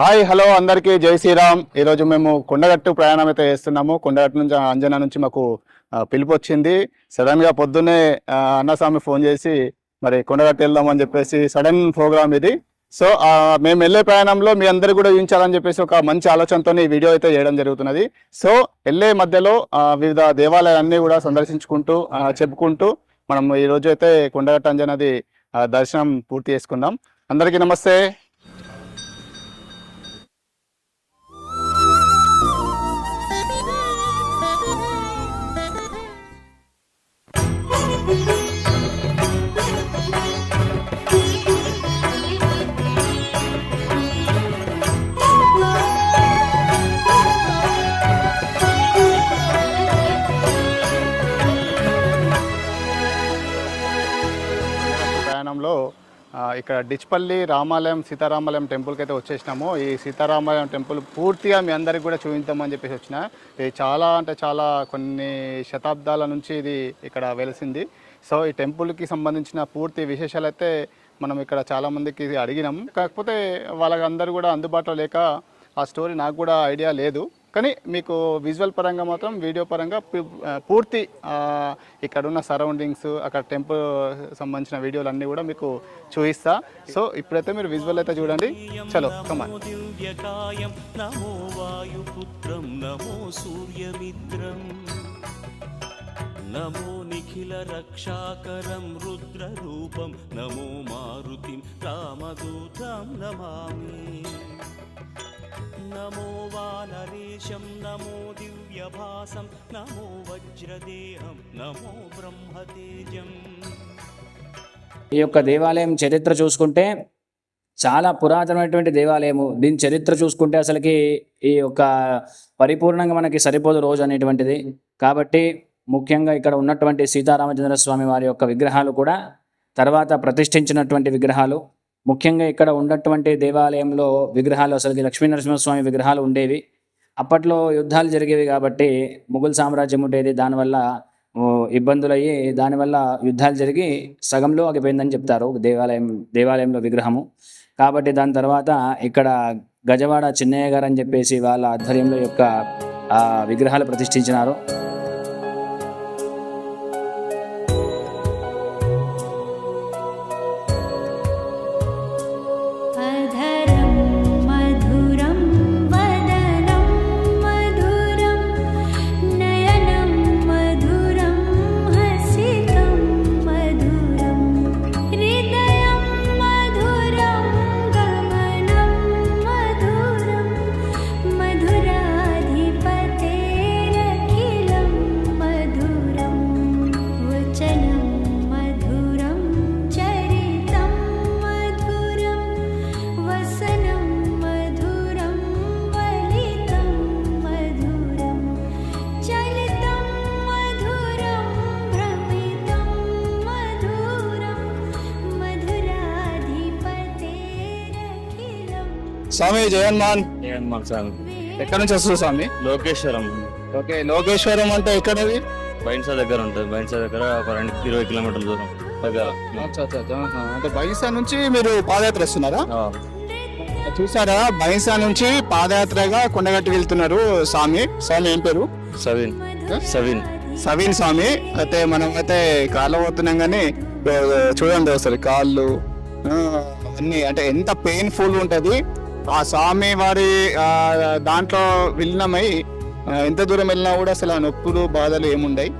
Hi hello అందరికీ జై శ్రీరామ్. ఈరోజు మేము కొండగట్టు ప్రయాణం అయితే చేస్తున్నాము. కొండగట్టు నుంచి అంజనా నుంచి మాకు పిలుపు వచ్చింది. సడన్గా పొద్దున్నే అన్నస్వామి ఫోన్ చేసి మరి కొండగట్టు వెళ్దామని చెప్పేసి సడన్ ప్రోగ్రామ్ ఇది. సో మేము వెళ్ళే ప్రయాణంలో మీ అందరు కూడా ఊహించాలని చెప్పేసి ఒక మంచి ఆలోచనతో ఈ వీడియో అయితే చేయడం జరుగుతున్నది. సో వెళ్ళే మధ్యలో వివిధ దేవాలయాలన్నీ కూడా సందర్శించుకుంటూ చెప్పుకుంటూ మనం ఈ రోజు అయితే కొండగట్టు అంజనది దర్శనం పూర్తి చేసుకుందాం. అందరికీ నమస్తే. ఇక్కడ డిచ్పల్లి రామాలయం సీతారామాలయం టెంపుల్కి అయితే వచ్చేసినాము. ఈ సీతారామాలయం టెంపుల్ పూర్తిగా మీ అందరికి కూడా చూపించామని చెప్పేసి వచ్చిన. ఇది చాలా అంటే చాలా కొన్ని శతాబ్దాల నుంచి ఇది ఇక్కడ వెలిసింది. సో ఈ టెంపుల్కి సంబంధించిన పూర్తి విశేషాలు అయితే మనం ఇక్కడ చాలామందికి అడిగినాం. కాకపోతే వాళ్ళందరూ కూడా అందుబాటులో లేక ఆ స్టోరీ నాకు కూడా ఐడియా లేదు. కానీ మీకు విజువల్ పరంగా మాత్రం వీడియో పరంగా పూర్తి ఇక్కడ ఉన్న సరౌండింగ్స్ అక్కడ టెంపుల్ సంబంధించిన వీడియోలు అన్నీ కూడా మీకు చూపిస్తా. సో ఇప్పుడైతే మీరు విజువల్ అయితే చూడండి. చలో నమో నమో నమో నిఖిల రక్షాకరం రుద్ర రూపం నమో మారుతిం రామదూతం నమామి. నమో वानरेशं नमो दिव्यभासं नमो वज्रदेहं नमो ब्रह्मतेजम् ఈ యొక్క దేవాలయం చరిత్ర చూసుకుంటే చాలా పురాతనమైనటువంటి దేవాలయము దీని చరిత్ర చూసుకుంటే అసలుకి ఈ యొక్క పరిపూర్ణంగా మనకి సరిపోదు రోజు అనేటువంటిది కాబట్టి ముఖ్యంగా ఇక్కడ ఉన్నటువంటి సీతారామచంద్ర స్వామి వారి యొక్క విగ్రహాలు కూడా తర్వాత ప్రతిష్ఠించినటువంటి విగ్రహాలు ముఖ్యంగా ఇక్కడ ఉన్నటువంటి దేవాలయంలో విగ్రహాలు అసలుకి లక్ష్మీనరసింహస్వామి విగ్రహాలు ఉండేవి అప్పట్లో యుద్ధాలు జరిగేవి కాబట్టి ముఘల్ సామ్రాజ్యం ఉండేది. దానివల్ల ఇబ్బందులు అయ్యి దానివల్ల యుద్ధాలు జరిగి సగంలో ఆగిపోయిందని చెప్తారు దేవాలయం దేవాలయంలో విగ్రహము. కాబట్టి దాని తర్వాత ఇక్కడ గజవాడ చిన్నయ్య గారు అని చెప్పేసి వాళ్ళ ఆధ్వర్యంలో యొక్క విగ్రహాలు ప్రతిష్ఠించినారు. స్వామి జగన్మోహన్ జగన్మోహన్ స్వామి. ఎక్కడి నుంచి వస్తుంది స్వామి? లోకేశ్వరం. ఓకే లోకేశ్వరం అంటే ఎక్కడది? బైన్సా దగ్గర ఉంటుంది. బైన్సా దగ్గర ఒక రెండు ఇరవై కిలోమీటర్ల దూరం. అంటే బైన్సా నుంచి మీరు పాదయాత్ర వస్తున్నారా చూసారా బైన్సా నుంచి పాదయాత్రగా కొండగట్టు వెళ్తున్నారు స్వామి. స్వామి ఏం పేరు? సవిన్. సవిన్. సవీన్ స్వామి. అయితే మనం అయితే కాళ్ళు పోతున్నాం కానీ చూడండి ఒకసారి కాళ్ళు. అన్ని అంటే ఎంత పెయిన్ఫుల్ ఉంటుంది. ఆ స్వామి వారి ఆ, దాంట్లో విలీనమై ఎంత దూరం వెళ్ళినా కూడా అసలు ఆ నొప్పులు బాధలు ఏముండయి.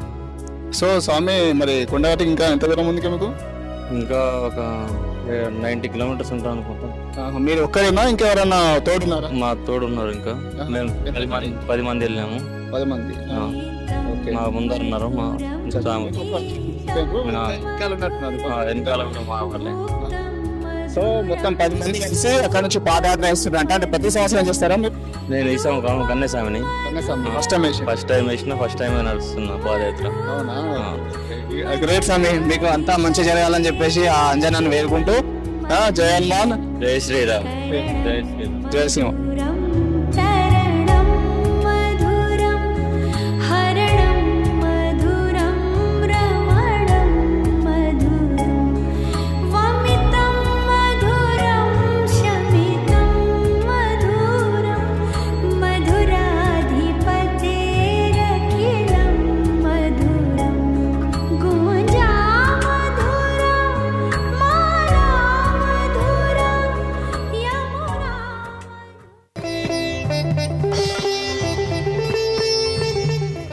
సో స్వామి మరి కొండగట్టుకి ఇంకా ఎంత దూరం ఉంది మీకు? ఇంకా ఒక నైంటీ కిలోమీటర్స్ ఉంటాం అనుకుంటా. మీరు ఒక్కరేనా? ఇంకెవరన్నా తోడున్నారా? మా తోడు ఉన్నారు ఇంకా మేము పది మంది? వెళ్ళాము. పది మంది. మా ముందర ఉన్నారు మా ఇంకా వెనకాల కూడా మా వాళ్ళే. సో మొత్తం పది మంది కలిసి అక్కడ నుంచి పాదయాత్ర వేస్తున్నారంట అంటే ప్రతి సంవత్సరం చేస్తారా? మీరు నేను వేసాము కన్నేసామని ఫస్ట్ టైం వేసి ఫస్ట్ టైం వేసిన ఫస్ట్ టైం నడుస్తున్నా పాదయాత్ర. అవునా. గ్రేట్ స్వామి మీకు అంతా మంచి జరగాలని చెప్పేసి ఆ అంజనాన్ని వేడుకుంటూ ఆ, జయ హనుమాన్. జై శ్రీరామ్. జై శ్రీరామ్. జయ సింహ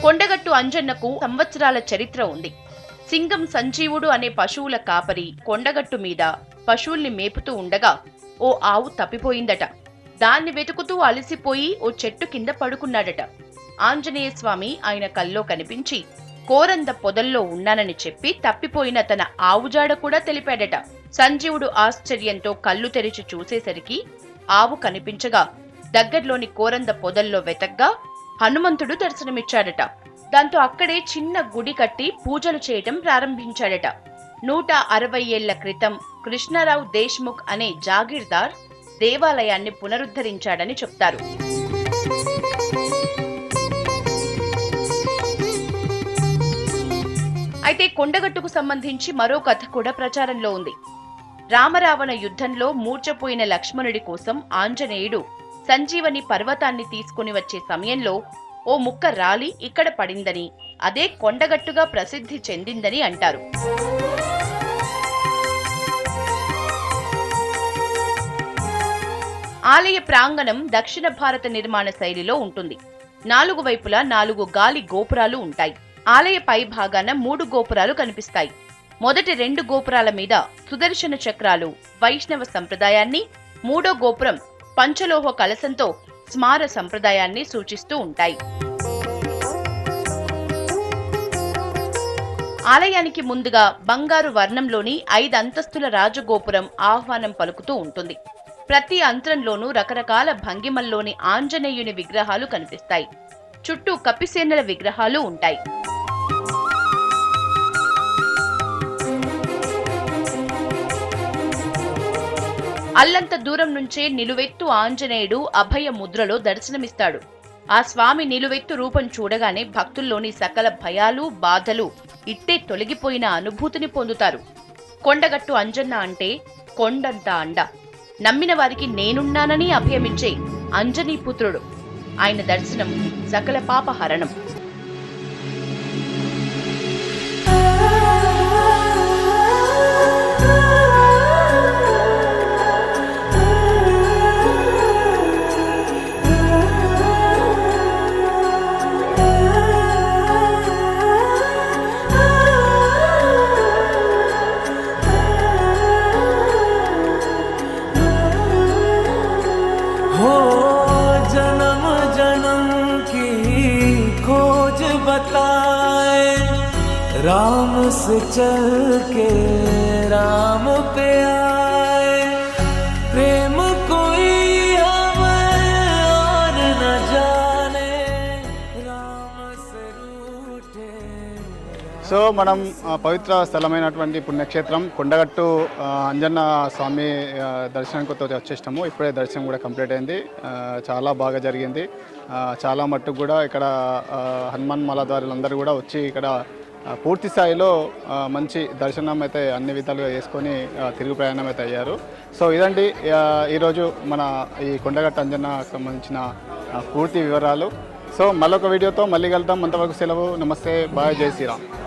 కొండగట్టు అంజన్నకు సంవత్సరాల చరిత్ర ఉంది. సింగం సంజీవుడు అనే పశువుల కాపరి కొండగట్టు మీద పశువుల్ని మేపుతూ ఉండగా ఓ ఆవు తప్పిపోయిందట. దాన్ని వెతుకుతూ అలసిపోయి ఓ చెట్టు కింద పడుకున్నాడట. ఆంజనేయ స్వామి ఆయన కల్లో కనిపించి కోరంద పొదల్లో ఉన్నానని చెప్పి తప్పిపోయిన తన ఆవుజాడ కూడా తెలిపాడట. సంజీవుడు ఆశ్చర్యంతో కళ్ళు తెరిచి చూసేసరికి ఆవు కనిపించగా దగ్గర్లోని కోరంద పొదల్లో వెతగ్గా హనుమంతుడు దర్శనమిచ్చాడట. దాంతో అక్కడే చిన్న గుడి కట్టి పూజలు చేయటం ప్రారంభించాడట. నూట అరవై ఏళ్ళ క్రితం కృష్ణారావు దేశ్ముఖ్ అనే జాగీర్దార్ దేవాలయాన్ని పునరుద్ధరించాడని చెప్తారు. అయితే కొండగట్టుకు సంబంధించి మరో కథ కూడా ప్రచారంలో ఉంది. రామరావణ యుద్ధంలో మూర్చపోయిన లక్ష్మణుడి కోసం ఆంజనేయుడు సంజీవని పర్వతాన్ని తీసుకుని వచ్చే సమయంలో ఓ ముక్క రాలి ఇక్కడ పడిందని అదే కొండగట్టుగా ప్రసిద్ధి చెందిందని అంటారు. ఆలయ ప్రాంగణం దక్షిణ భారత నిర్మాణ శైలిలో ఉంటుంది. నాలుగు వైపులా నాలుగు గాలి గోపురాలు ఉంటాయి. ఆలయ పై భాగాన మూడు గోపురాలు కనిపిస్తాయి. మొదటి రెండు గోపురాల మీద సుదర్శన చక్రాలు వైష్ణవ సంప్రదాయాన్ని మూడో గోపురం పంచలోహ కలశంతో స్మార సంప్రదాయాన్ని సూచిస్తూ ఉంటాయి. ఆలయానికి ముందుగా బంగారు వర్ణంలోని ఐదు అంతస్తుల రాజగోపురం ఆహ్వానం పలుకుతూ ఉంటుంది. ప్రతి అంతరంలోనూ రకరకాల భంగిమల్లోని ఆంజనేయుని విగ్రహాలు కనిపిస్తాయి. చుట్టూ కపిసేనల విగ్రహాలు ఉంటాయి. అల్లంత దూరం నుంచే నిలువెత్తు ఆంజనేయుడు అభయ ముద్రలో దర్శనమిస్తాడు. ఆ స్వామి నిలువెత్తు రూపం చూడగానే భక్తుల్లోని సకల భయాలు బాధలు ఇట్టే తొలగిపోయిన అనుభూతిని పొందుతారు. కొండగట్టు అంజన్న అంటే కొండంత అండ. నమ్మిన వారికి నేనున్నానని అభయమిచ్చే అంజనీపుత్రుడు ఆయన దర్శనం సకల పాపహరణం. बताए राम से चल के राम पे आए। प्रेम कोई हमें और न जाने, राम से रूठे। సో మనం పవిత్ర స్థలమైనటువంటి పుణ్యక్షేత్రం కొండగట్టు అంజన్న స్వామి దర్శనానికి కొత్త వచ్చేసినాము. ఇప్పుడే దర్శనం కూడా కంప్లీట్ అయింది. చాలా బాగా జరిగింది. చాలా మట్టుకు కూడా ఇక్కడ ఆ, హనుమాన్ అందరూ కూడా వచ్చి ఇక్కడ పూర్తి స్థాయిలో మంచి దర్శనం అయితే అన్ని విధాలుగా చేసుకొని తిరుగు ప్రయాణం అయితే అయ్యారు. సో ఇదండి ఈరోజు మన ఈ కొండగట్టు అంజన్నకు సంబంధించిన పూర్తి వివరాలు. సో మళ్ళొక వీడియోతో మళ్ళీ కలుద్దాం. అంతవరకు సెలవు. నమస్తే. బాయ్. జై శ్రీరామ్.